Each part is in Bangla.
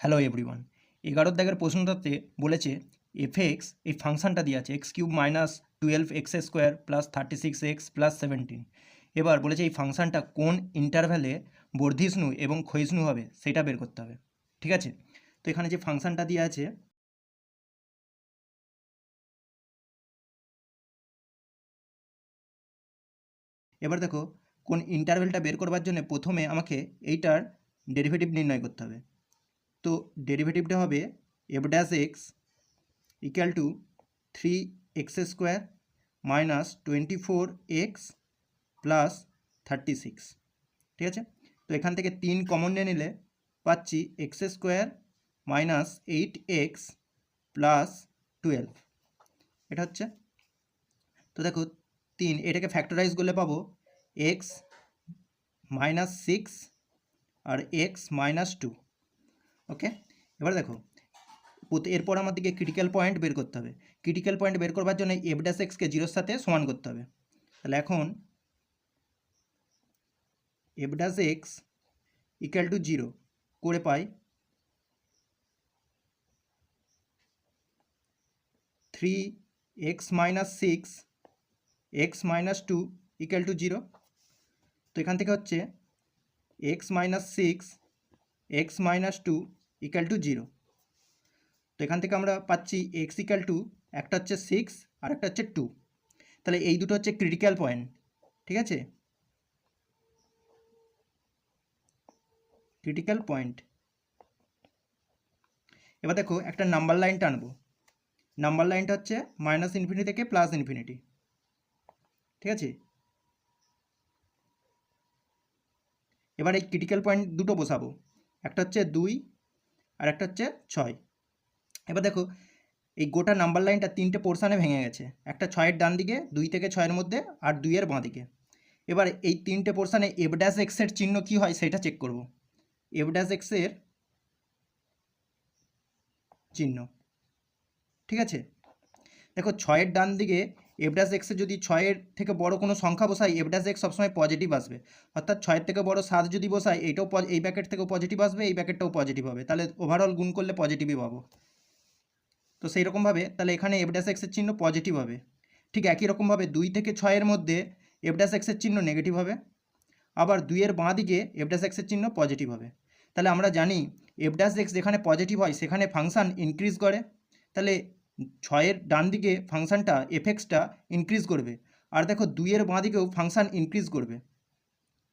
হ্যালো এভরিওয়ান এগারোর দাগের প্রশ্নটাতে বলেছে এফ এক্স এই ফাংশনটা দিয়ে আছে x cube minus twelve x square plus thirty six x plus seventeen. এবার বলেছে এই ফাংশনটা কোন ইন্টারভ্যালে বর্ধিষ্ণু এবং ক্ষয়িষ্ণু হবে সেটা বের করতে হবে। ঠিক আছে? তো এখানে যে ফাংশনটা দিয়ে আছে, এবার দেখো কোন ইন্টারভেলটা বের করবার জন্য প্রথমে আমাকে এইটার ডেরিভেটিভ নির্ণয় করতে হবে। তো ডেরিভেটিভটা হবে f dash x equal to three x square minus twenty four x plus thirty six ঠিক আছে? তো এখান থেকে তিন কমন নিয়ে নিলে পাচ্ছি x square minus eight x plus twelve এটা হচ্ছে? তো দেখো তিন, এটাকে ফ্যাক্টরাইজ করলে পাবো এক্স মাইনাস সিক্স আর এক্স মাইনাস টু ওকে এবার দেখো এরপর আমাদেরকে ক্রিটিক্যাল পয়েন্ট বের করতে হবে। ক্রিটিক্যাল পয়েন্ট বের করবার জন্য এফ ড্যাশ এক্সকে জিরোর সাথে সমান করতে হবে। তাহলে এখন f dash x equal to zero করে পাই three x minus six x minus two equal to zero তো এখান থেকে হচ্ছে x minus six x minus two equal to zero তো এখান থেকে আমরা পাচ্ছি এক্স ইকাল টু একটা হচ্ছে সিক্স আর একটা হচ্ছে টু তাহলে এই দুটো হচ্ছে ক্রিটিক্যাল পয়েন্ট ঠিক আছে? ক্রিটিক্যাল পয়েন্ট এবার দেখো একটা নাম্বার লাইন টানবো। নাম্বার লাইনটা হচ্ছে মাইনাস ইনফিনিটি থেকে প্লাস ইনফিনিটি ঠিক আছে? এবার এই ক্রিটিক্যাল পয়েন্ট দুটো বসাবো। একটা হচ্ছে দুই আর একটা হচ্ছে ছয়। এবার দেখো, এই গোটা নাম্বার লাইনটা তিনটে পোর্শানে ভেঙে গেছে। একটা ছয়ের ডান দিকে, দুই থেকে ছয়ের মধ্যে, আর দুইয়ের বাঁ দিকে। এবার এই তিনটে পোর্শানে এফ ড্যাশ এক্সের চিহ্ন কী হয় সেটা চেক করব। এফ ড্যাশ এক্সের চিহ্ন। ঠিক আছে? দেখো, ছয়ের ডান দিকে এফ ড্যাশ এক্সে যদি ছয়ের থেকে বড় কোনো সংখ্যা বসাই এফ ড্যাশ এক্স সবসময় পজিটিভ আসবে। অর্থাৎ ছয়ের থেকে বড় সাত যদি বসাই এইটাও এই ব্যাকেট থেকেও পজিটিভ আসবে, এই ব্যাকেটটাও পজিটিভ হবে। তাহলে ওভারঅল গুণ করলে পজিটিভই পাবো। তো সেই রকমভাবে তাহলে এখানে এফ ড্যাশ এক্সের চিহ্ন পজিটিভ হবে। ঠিক একই রকমভাবে দুই থেকে ছয়ের মধ্যে এফ ড্যাশ এক্সের চিহ্ন নেগেটিভ হবে। আবার দুইয়ের বাঁ দিকে এফ ড্যাশ এক্সের চিহ্ন পজিটিভ হবে। তাহলে আমরা জানি এফ ড্যাশ এক্স যেখানে পজিটিভ হয়, সেখানে ফাংশন ইনক্রিজ করে। তাহলে ছয়ের ডান দিকে ফাংশানটা এফেক্সটা ইনক্রিজ করবে। আর দেখো দুইয়ের বাঁ দিকেও ফাংশান ইনক্রিজ করবে।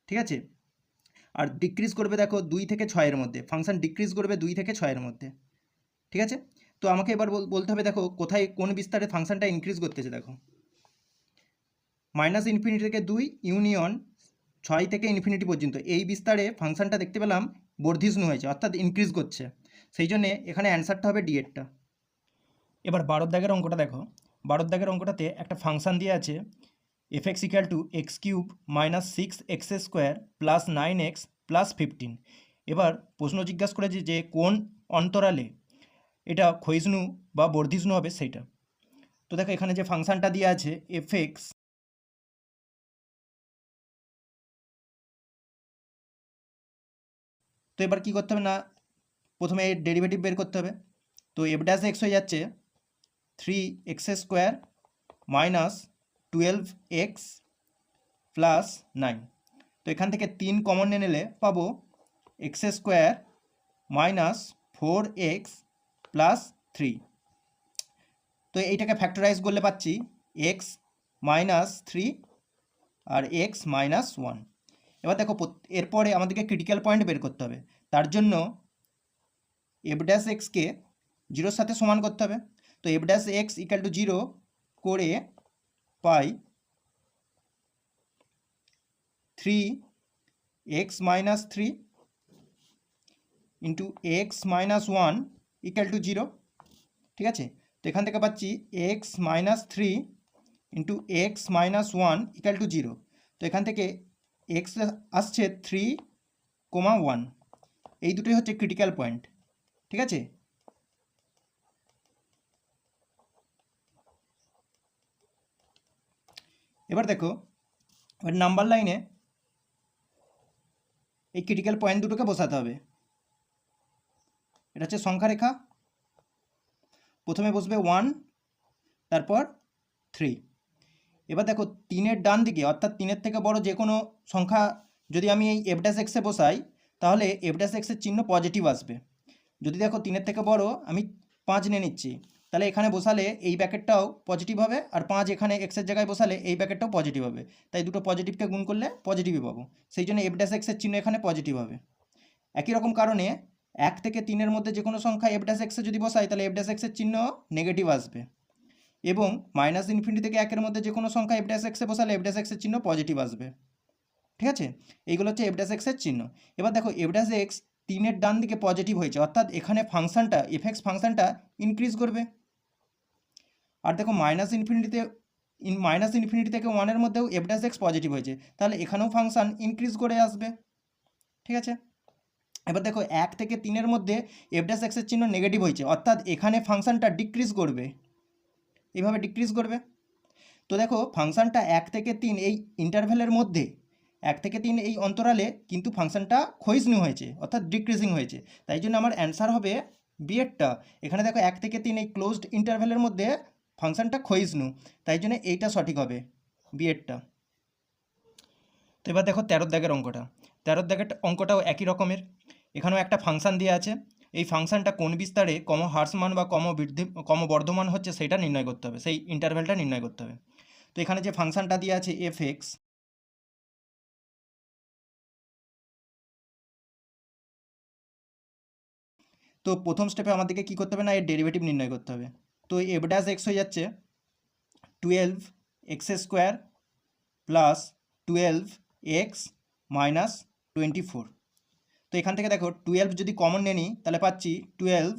ঠিক আছে? আর ডিক্রিজ করবে দেখো দুই থেকে ছয়ের মধ্যে। ফাংশান ডিক্রিজ করবে দুই থেকে ছয়ের মধ্যে। ঠিক আছে? তো আমাকে এবার বল- বলতে হবে দেখো কোথায় কোন বিস্তারে ফাংশানটা ইনক্রিজ করতেছে দেখো। মাইনাস ইনফিনিটি থেকে দুই ইউনিয়ন ছয় থেকে ইনফিনিটি পর্যন্ত। এই বিস্তারে ফাংশানটা দেখতে পেলাম বর্ধিষ্ণু হয়েছে, অর্থাৎ ইনক্রিজ করছে। সেই জন্যে এখানে অ্যান্সারটা হবে ডিএডটা এবার বারোর দাগের অঙ্কটা দেখো। বারোর দাগের অঙ্কটাতে একটা ফাংশন দিয়ে আছে f x equal to x cube minus six x square plus nine x plus fifteen এবার প্রশ্ন জিজ্ঞাসা করেছে যে কোন অন্তরালে এটা ক্ষয়িষ্ণু বা বর্ধিষ্ণু হবে সেইটা তো দেখো এখানে যে ফাংশনটা দিয়ে আছে এফ এক্স তো এবার কী করতে হবে না? প্রথমে ডেরিভেটিভ বের করতে হবে। তো এফ ড্যাশ এক্স হয়ে যাচ্ছে। Three x square minus twelve x plus nine তো এখান থেকে তিন কমন নিয়ে নিলে পাবো x square minus four x plus three তো এইটাকে ফ্যাক্টরাইজ করলে পাচ্ছি এক্স মাইনাস থ্রি আর এক্স মাইনাস ওয়ান এবার দেখো এরপরে আমাদেরকে ক্রিটিক্যাল পয়েন্ট বের করতে হবে। তার জন্য এফ ড্যাশ এক্সকে জিরোর সাথে সমান করতে হবে। তো f dash x equal to zero করে পাই three x minus three into x minus one equal to zero ঠিক আছে? তো এখান থেকে পাচ্ছি x minus three into x minus one equal to zero তো এখান থেকে এক্স আসছে থ্রি কোমা ওয়ান এই দুটোই হচ্ছে ক্রিটিক্যাল পয়েন্ট ঠিক আছে? এবার দেখো, এবার নাম্বার লাইনে এই ক্রিটিক্যাল পয়েন্ট দুটোকে বসাতে হবে। এটা হচ্ছে সংখ্যা রেখা প্রথমে বসবে ওয়ান তারপর থ্রি এবার দেখো, তিনের ডান দিকে, অর্থাৎ তিনের থেকে বড় যে কোনো সংখ্যা যদি আমি এই এফ ড্যাশ এক্সে বসাই, তাহলে এফ ড্যাশ এক্সের চিহ্ন পজিটিভ আসবে। যদি দেখো, তিনের থেকে বড়, আমি পাঁচ নিয়ে নিচ্ছি। তাহলে এখানে বসালে এই ব্যাকেটটাও পজিটিভ হবে আর পাঁচ এখানে এক্সের জায়গায় বসালে এই ব্যাকেটটাও পজিটিভ হবে। তাই দুটো পজিটিভকে গুণ করলে পজিটিভই পাবো। সেই জন্য এফ ড্যাশ এক্সের চিহ্ন এখানে পজিটিভ হবে। একই রকম কারণে এক থেকে তিনের মধ্যে যে কোনো সংখ্যা এফ ড্যাশ এক্সে যদি বসাই, তাহলে এফ ড্যাশ এক্সের চিহ্ন নেগেটিভ আসবে। এবং মাইনাস ইনফিনিটি থেকে একের মধ্যে যে কোনো সংখ্যা এফ ড্যাশ এক্সে বসালে এফ ড্যাশ এক্সের চিহ্ন পজিটিভ আসবে। ঠিক আছে? এইগুলো হচ্ছে এফ ড্যাশ এক্সের চিহ্ন। এবার দেখো এফ ড্যাশ এক্স তিনের ডান দিকে পজিটিভ হয়েছে। অর্থাৎ এখানে ফাংশনটা এফএক্স ফাংশনটা ইনক্রিজ করবে। আর দেখো মাইনাস ইনফিনিটিতে ইন মাইনাস ইনফিনিটি থেকে ওয়ানের মধ্যেও এফ ড্যাশ এক্স পজিটিভ হয়েছে, তাহলে এখানেও ফাংশান ইনক্রিজ করে আসবে, ঠিক আছে? এবার দেখো এক থেকে তিনের মধ্যে এফ ড্যাশ এক্সের চিহ্ন নেগেটিভ হয়েছে, অর্থাৎ এখানে ফাংশানটা ডিক্রিজ করবে এইভাবে ডিক্রিজ করবে। তো দেখো ফাংশানটা এক থেকে তিন এই ইন্টারভ্যালের মধ্যে, এক থেকে তিন এই অন্তরালে কিন্তু ফাংশানটা ক্ষয়িষ্ণু হয়েছে, অর্থাৎ ডিক্রিজিং হয়েছে, তাই জন্য আমার অ্যান্সার হবে বিয়েরটা এখানে দেখো এক থেকে তিন এই ক্লোজড ইন্টারভ্যালের মধ্যে ফাংশনটা ক্ষয়িষ্ণু তাই জন্য এইটা সঠিক হবে বিয়েরটা তো এবার দেখো তেরোর দাগের অঙ্কটা। তেরোর দাগের অঙ্কটাও একই রকমের। এখানেও একটা ফাংশন দেওয়া আছে। এই ফাংশনটা কোন বিস্তারে কম হ্রাসমান বা কম বৃদ্ধি, কম বর্ধমান হচ্ছে সেটা নির্ণয় করতে হবে, সেই ইন্টারভ্যালটা নির্ণয় করতে হবে। তো এখানে যে ফাংশনটা দেওয়া আছে এফ এক্স, তো প্রথম স্টেপে আমাদেরকে কী করতে হবে না, এর ডেরিভেটিভ নির্ণয় করতে হবে। তো এফ ড্যাশ এক্স হয়ে যাচ্ছে twelve x square plus twelve x minus twenty four তো এখান থেকে দেখো টুয়েলভ যদি কমন নিয়ে নিই, তাহলে পাচ্ছি twelve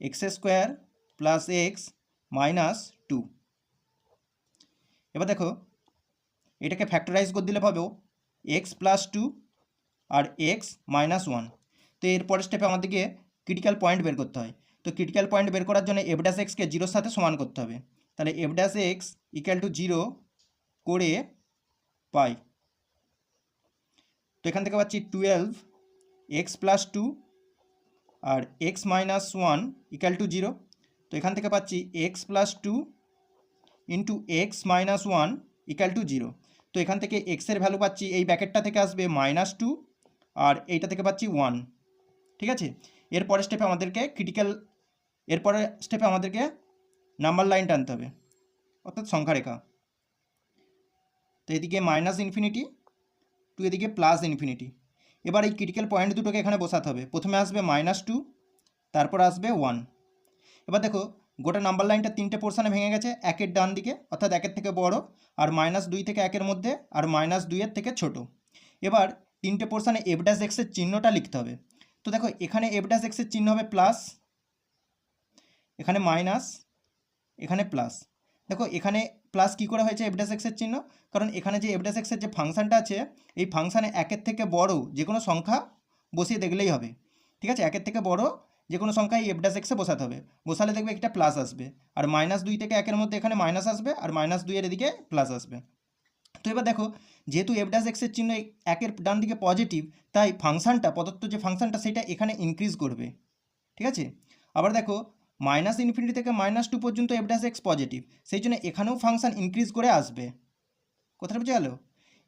x square plus x minus two এবার দেখো, এটাকে ফ্যাক্টরাইজ করে দিলে পাবো এক্স প্লাস টু আর এক্স মাইনাস ওয়ান তো এরপরের স্টেপে আমাদেরকে ক্রিটিক্যাল পয়েন্ট বের করতে হয়। তো ক্রিটিক্যাল পয়েন্ট বের করার জন্য এফ ড্যাশ এক্সকে জিরোর সাথে সমান করতে হবে। তাহলে f x equal to zero করে পাই তো এখান থেকে পাচ্ছি twelve x plus two R x minus one equal to zero তো এখান থেকে পাচ্ছি x plus two into x minus one equal to zero তো এখান থেকে এক্সের ভ্যালু পাচ্ছি, এই ব্যাকেটটা থেকে আসবে মাইনাস টু আর এইটা থেকে পাচ্ছি ওয়ান ঠিক আছে? এরপরের স্টেপে আমাদেরকে ক্রিটিক্যাল এরপরের স্টেপে আমাদেরকে নাম্বার লাইন টানতে হবে, অর্থাৎ সংখ্যা রেখা। তো এদিকে মাইনাস ইনফিনিটি টু এদিকে প্লাস ইনফিনিটি এবার এই ক্রিটিক্যাল পয়েন্ট দুটোকে এখানে বসাতে হবে। প্রথমে আসবে মাইনাস টু তারপর আসবে ওয়ান এবার দেখো, গোটা নাম্বার লাইনটা তিনটে পোর্শনে ভেঙে গেছে, একের ডান দিকে, অর্থাৎ একের থেকে বড়, আর মাইনাস দুই থেকে একের মধ্যে, আর মাইনাস দুইয়ের থেকে ছোট। এবার তিনটে পোর্শনে এফ ড্যাশ এক্সের চিহ্নটা লিখতে হবে। তো দেখো, এখানে এফ ড্যাশ এক্সের চিহ্ন হবে প্লাস এখানে মাইনাস, এখানে প্লাস। দেখো, এখানে প্লাস কী করে হয়েছে? এফডাস এক্সের চিহ্ন। কারণ এখানে যে এফডাস এক্সের যে ফাংশানটা আছে, এই ফাংশানে একের থেকে বড় যে কোনো সংখ্যা বসিয়ে দেখলেই হবে। ঠিক আছে? একের থেকে বড় যে কোনো সংখ্যা এই এফডাস এক্সে বসাতে হবে। বসালে দেখবে একটা প্লাস আসবে। আর মাইনাস দুই থেকে একের মধ্যে এখানে মাইনাস আসবে আর মাইনাস দুইয়ের এদিকে প্লাস আসবে। তো এবার দেখো, যেহেতু এফডাস এক্সের চিহ্ন একের ডান দিকে পজিটিভ তাই ফাংশানটা, প্রদত্ত যে ফাংশানটা, সেটা এখানে ইনক্রিজ করবে। ঠিক আছে? আবার দেখো মাইনাস ইনফিনিটি থেকে মাইনাস টু পর্যন্ত এফ এক্স পজিটিভ সেই জন্য এখানেও ফাংশন ইনক্রিজ করে আসবে। কথাটা বুঝে গেল?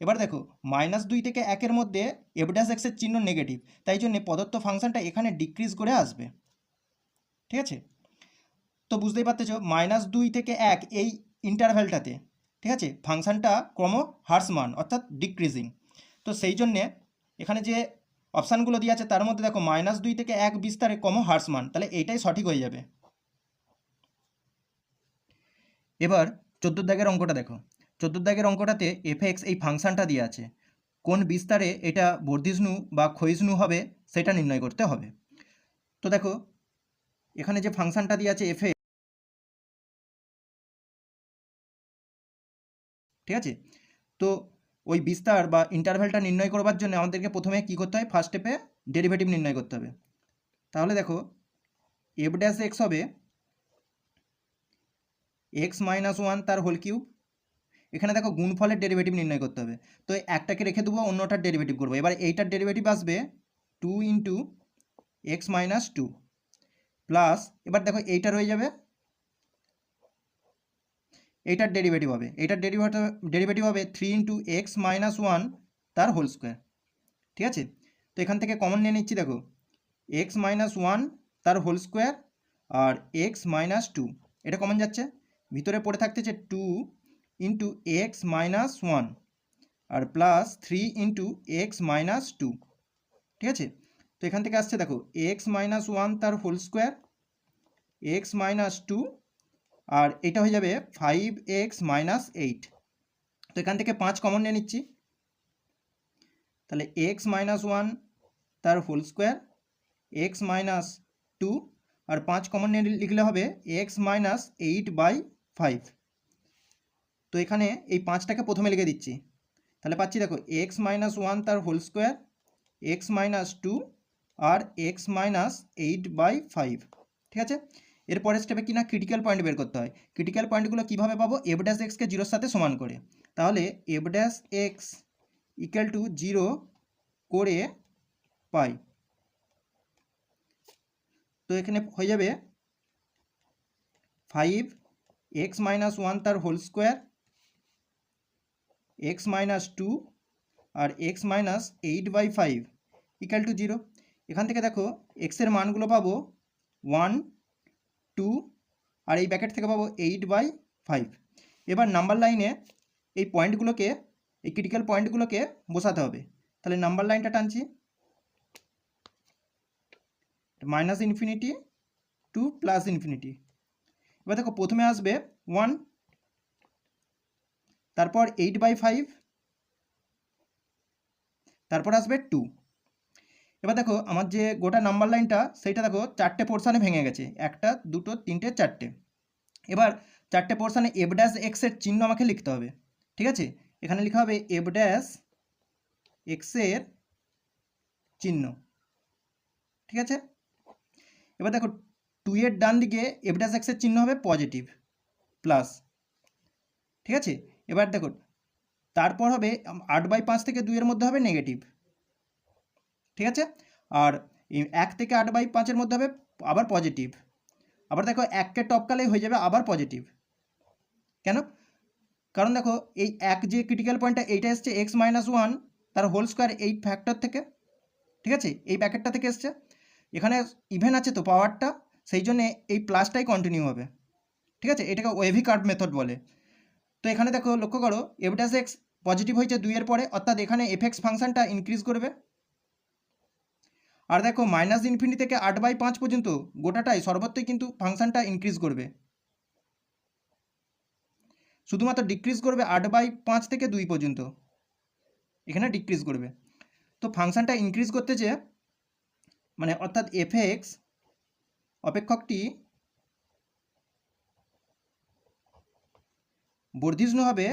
এবার দেখো, মাইনাস দুই থেকে একের মধ্যে এফ এক্সের চিহ্ন নেগেটিভ তাই জন্য প্রদত্ত ফাংশনটা এখানে ডিক্রিজ করে আসবে। ঠিক আছে? তো বুঝতেই পারতেছ, মাইনাস দুই থেকে এক এই ইন্টারভ্যালটাতে ঠিক আছে? ফাংশনটা ক্রম হ্রাসমান অর্থাৎ ডিক্রিজিং তো সেই জন্যে এখানে যে অপশানগুলো দিয়ে আছে, তার মধ্যে দেখো, মাইনাস দুই থেকে এক বিস্তারে কম হ্রাসমান তাহলে এইটাই সঠিক হয়ে যাবে। এবার চোদ্দ দাগের অঙ্কটা দেখো। চোদ্দ দাগের অঙ্কটাতে এফএক্স এই ফাংশনটা দিয়ে আছে। কোন বিস্তারে এটা বর্ধিষ্ণু বা ক্ষয়িষ্ণু হবে সেটা নির্ণয় করতে হবে। তো দেখো, এখানে যে ফাংশনটা দিয়ে আছে এফএ ঠিক আছে? তো ওই বিস্তার বা ইন্টারভেলটা নির্ণয় করবার জন্য আমাদেরকে প্রথমে কী করতে হয়? ফার্স্ট স্টেপে ডেরিভেটিভ নির্ণয় করতে হবে। তাহলে দেখো এফ ড্যাশ এক্স হবে এক্স মাইনাস ওয়ান তার হোল কিউব। এখানে দেখো গুণফলের ডেরিভেটিভ নির্ণয় করতে হবে। তো একটাকে রেখে দেবো, অন্যটার ডেরিভেটিভ করব। এবার এইটার ডেরিভেটিভ আসবে two into x minus two plus, এবার দেখো এইটা রয়ে যাবে। এইটার ডেরিভেটিভ হবে। এইটার ডেরিভেটিভ ডেরিভেটিভ হবে three into x minus one তার হোল স্কোয়ার। ঠিক আছে? তো এখান থেকে কমন নিয়ে নিচ্ছি, দেখো। এক্স মাইনাস ওয়ান তার হোল স্কোয়ার আর এক্স মাইনাস টু। এটা কমন যাচ্ছে? ভিতরে পড়ে থাকতেছে two into x minus one আর plus three into x minus two ঠিক আছে? তো এখান থেকে আসছে দেখো এক্স মাইনাস ওয়ান তার whole square x minus two আর এটা হয়ে যাবে ফাইভ এক্স মাইনাস এইট তো এখান থেকে পাঁচ কমন নিয়ে নিচ্ছি। তাহলে এক্স মাইনাস ওয়ান তার whole square x minus two আর পাঁচ কমন নিয়ে লিখলে হবে x minus eight by five তো এখানে এই পাঁচটাকে প্রথমে লিখে দিচ্ছি। তাহলে পাচ্ছি দেখো এক্স মাইনাস ওয়ান তার whole square x minus two R x minus eight by five ঠিক আছে? এরপরের স্টেপে কিনা ক্রিটিক্যাল পয়েন্ট বের করতে হয়। ক্রিটিক্যাল পয়েন্টগুলো কীভাবে পাবো? এফ ড্যাশ এক্সকে জিরোর সাথে সমান করে। তাহলে F dash x equal to zero করে পাই তো এখানে হয়ে যাবে ফাইভ এক্স মাইনাস ওয়ান তার whole square, x minus two R x minus eight by five equal to zero এখান থেকে দেখো এক্সের মানগুলো পাবো ওয়ান, টু আর এই ব্যাকেট থেকে পাবো এইট বাই ফাইভ। এবার নাম্বার লাইনে এই পয়েন্টগুলোকে, এই ক্রিটিক্যাল পয়েন্টগুলোকে বসাতে হবে। তাহলে নাম্বার লাইনটা টানছি। Minus infinity to plus infinity. এবার দেখো প্রথমে আসবে ওয়ান তারপর এইট বাই ফাইভ তারপর আসবে টু এবার দেখো আমার যে গোটা নাম্বার লাইনটা সেইটা দেখো চারটে পোর্শানে ভেঙে গেছে। একটা, দুটো, তিনটে, চারটে। এবার চারটে পোর্শানে এফ ড্যাশ এক্সের চিহ্ন আমাকে লিখতে হবে। ঠিক আছে? এখানে লেখা হবে এফ ড্যাশ এক্সের চিহ্ন। ঠিক আছে? এবার দেখো টু এর ডান দিকে এফ ড্যাশ এক্সের চিহ্ন হবে পজিটিভ প্লাস ঠিক আছে? এবার দেখো, তারপর হবে আট বাই পাঁচ থেকে দুইয়ের মধ্যে হবে নেগেটিভ ঠিক আছে? আর এক থেকে আট বাই পাঁচের মধ্যে হবে আবার পজিটিভ আবার দেখো এককে টপকালেই হয়ে যাবে আবার পজিটিভ কেন? কারণ দেখো এই এক যে ক্রিটিক্যাল পয়েন্টটা এইটা এসছে এক্স মাইনাস ওয়ান তার হোল স্কোয়ার এই ফ্যাক্টর থেকে, ঠিক আছে? এই প্যাকেটটা থেকে এসছে। এখানে ইভেন আছে তো পাওয়ারটা সেই জন্যে এই প্লাসটাই কন্টিনিউ হবে। ঠিক আছে? এটাকে ওয়েভি কার্ভ মেথড বলে। তো এখানে দেখো, লক্ষ্য করো এফ ড্যাশ এক্স পজিটিভ হয়েছে দুইয়ের পরে, অর্থাৎ এখানে এফএক্স ফাংশনটা ইনক্রিজ করবে। আর দেখো মাইনাস ইনফিনিটি থেকে আট বাই পাঁচ পর্যন্ত গোটাটাই সর্বত্রই কিন্তু ফাংশনটা ইনক্রিজ করবে। শুধুমাত্র ডিক্রিজ করবে আট বাই পাঁচ থেকে দুই পর্যন্ত। এখানে ডিক্রিজ করবে। তো ফাংশনটা ইনক্রিজ করতে যে মানে অর্থাৎ এফএক্স অপেক্ষকটি বর্ধিষ্ণু হবে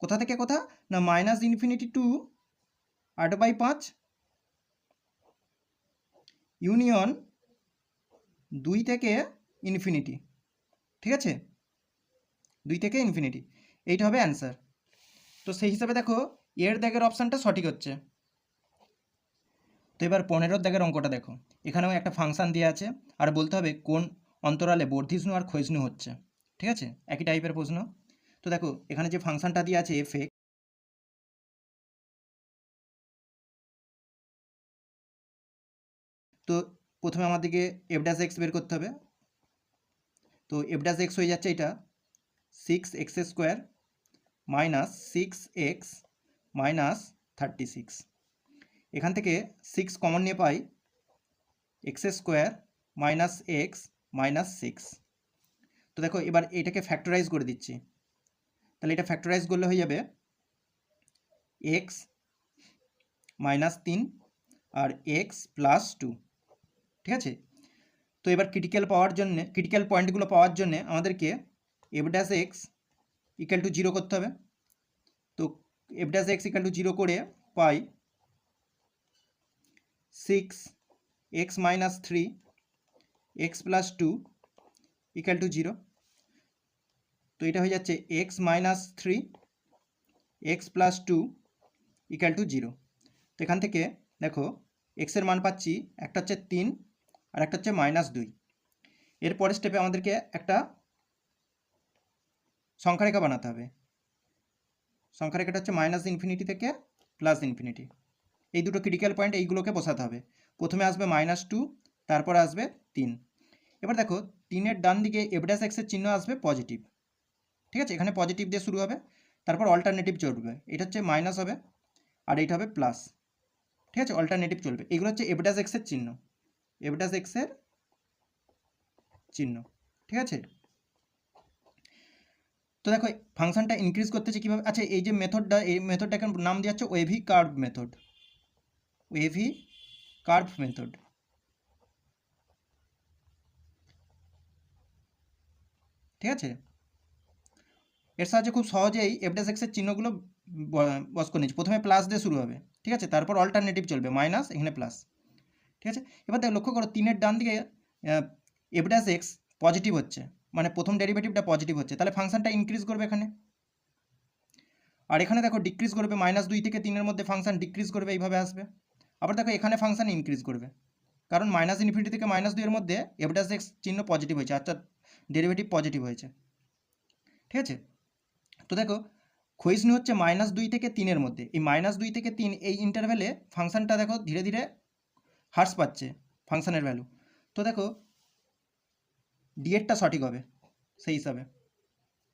কোথা থেকে কোথা? না মাইনাস ইনফিনিটি টু আট বাই পাঁচ ইউনিয়ন দুই থেকে ইনফিনিটি ঠিক আছে? দুই থেকে ইনফিনিটি এইটা হবে অ্যান্সার তো সেই হিসাবে দেখো, এর দাগের অপশানটা সঠিক হচ্ছে। তো এবার পনেরোর দাগের অঙ্কটা দেখো। এখানেও একটা ফাংশান দেওয়া আছে, আর বলতে হবে কোন অন্তরালে বর্ধিষ্ণু আর ক্ষয়িষ্ণু হচ্ছে, ঠিক আছে? একই টাইপের প্রশ্ন। তো দেখো, এখানে যে ফাংশনটা দিয়ে আছে এফ তো প্রথমে আমাদেরকে এফ ড্যাশ এক্স বের করতে হবে। তো এফ ড্যাশ এক্স হয়ে যাচ্ছে এটা six x square minus six x minus thirty six এখান থেকে সিক্স কমন নিয়ে পাই x square minus x minus six তো দেখো, এবার এটাকে ফ্যাক্টরাইজ করে দিচ্ছি। তাহলে এটা ফ্যাক্টরাইজ করলে হয়ে যাবে এক্স মাইনাস তিন আর এক্স প্লাস টু ঠিক আছে? তো এবার ক্রিটিক্যাল পাওয়ার জন্যে ক্রিটিক্যাল পয়েন্টগুলো পাওয়ার জন্যে আমাদেরকে F x equal to zero করতে হবে। তো F x equal to zero করে পাই six x minus three x plus two equal to zero তো এটা হয়ে যাচ্ছে x minus three x plus two equal to zero তো এখান থেকে দেখো এক্সের মান পাচ্ছি, একটা হচ্ছে তিন আর একটা হচ্ছে মাইনাস দুই। এর পরের স্টেপে আমাদেরকে একটা সংখ্যারেখা বানাতে হবে। সংখ্যারেখাটা হচ্ছে মাইনাস ইনফিনিটি থেকে প্লাস ইনফিনিটি এই দুটো ক্রিটিক্যাল পয়েন্ট এইগুলোকে বসাতে হবে। প্রথমে আসবে মাইনাস টু তারপর আসবে তিন। এবার দেখো, তিনের ডান দিকে এফডাস এক্সের চিহ্ন আসবে পজিটিভ ঠিক আছে? এখানে পজিটিভ দিয়ে শুরু হবে, তারপর অল্টারনেটিভ চলবে। এটা হচ্ছে মাইনাস হবে, আর এইটা হবে প্লাস ঠিক আছে? অল্টারনেটিভ চলবে। এগুলো হচ্ছে এফডাস এক্সের চিহ্ন। এফডাস এক্সের চিহ্ন। ঠিক আছে? তো দেখো ফাংশনটা ইনক্রিজ করতেছে কীভাবে? আচ্ছা এই যে মেথডটা এই মেথডটাকে নাম দিয়ে হচ্ছে wavy curve method wavy curve method ঠিক আছে? এর সাহায্যে খুব সহজেই এফডাস এক্সের চিহ্নগুলো বস করে নিচ্ছি। প্রথমে প্লাস দিয়ে শুরু হবে। ঠিক আছে? তারপর অল্টারনেটিভ চলবে। মাইনাস এখানে প্লাস ঠিক আছে? এবার দেখো, লক্ষ্য করো, তিনের ডান দিকে এফডাস এক্স পজিটিভ হচ্ছে। মানে প্রথম ডেরিভেটিভটা পজিটিভ হচ্ছে। তাহলে ফাংশানটা ইনক্রিজ করবে এখানে। আর এখানে দেখো ডিক্রিজ করবে। মাইনাস দুই থেকে তিনের মধ্যে ফাংশন ডিক্রিজ করবে, এইভাবে আসবে। আবার দেখো এখানে ফাংশান ইনক্রিজ করবে। কারণ মাইনাস ইনফিনিটি থেকে মাইনাস দুইয়ের মধ্যে এফডাস এক্স চিহ্ন পজিটিভ হয়েছে, অর্থাৎ ডেরিভেটিভ পজিটিভ হয়েছে। ঠিক আছে? তো দেখো ক্ষয়িষ্ণু হচ্ছে মাইনাস দুই থেকে তিনের মধ্যে। এই মাইনাস দুই থেকে তিন এই ইন্টারভ্যালে ফাংশানটা দেখো ধীরে ধীরে হ্রাস পাচ্ছে ফাংশানের ভ্যালু তো দেখো ডিএডটা সঠিক হবে, সেই হিসাবে।